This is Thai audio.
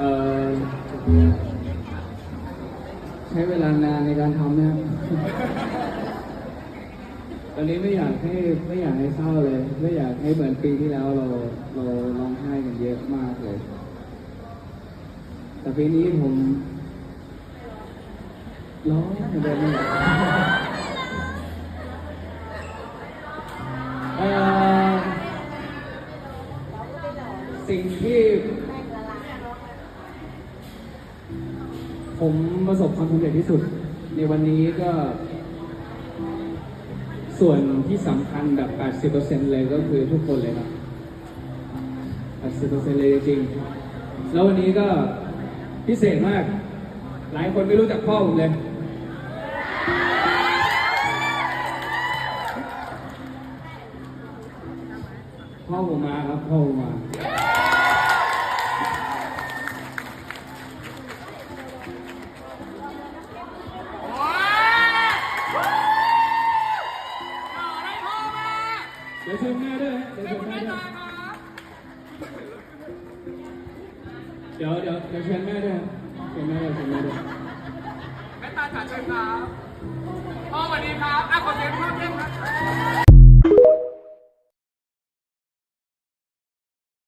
ใช้เวลานานในการทำนะตอนนี้ไม่อยากให้ไม่อยากให้เศร้าเลย ไม่อยากให้เหมือนปีที่แล้วเราเราร้องไห้กันเยอะมากเลย แต่ปีนี้ผมร้องเหมือนเดิมสิ่งที่ ผมประสบความสำเร็จที่สุด ในวันนี้ก็ ส่วนที่สำคัญแบบ 80%เลยก็คือทุกคนเลยครับ 80%เลยจริงๆแล้ววันนี้ก็พิเศษมาก หลายคนไม่รู้จักพ่อผมเลย พ่อผมมาครับ พ่อผมมา เดี๋ยวเชิญแม่ด้วยเดี๋ยวเชิญแม่ด้วยเดี๋ยวเดี๋ยวเดี๋ยวเชิญแม่ด้วยเชิญแม่ด้วยเชิญแม่ด้วยแม่ตาจ๋าเชิญครับพ่อสวัสดีครับอะขอเสียง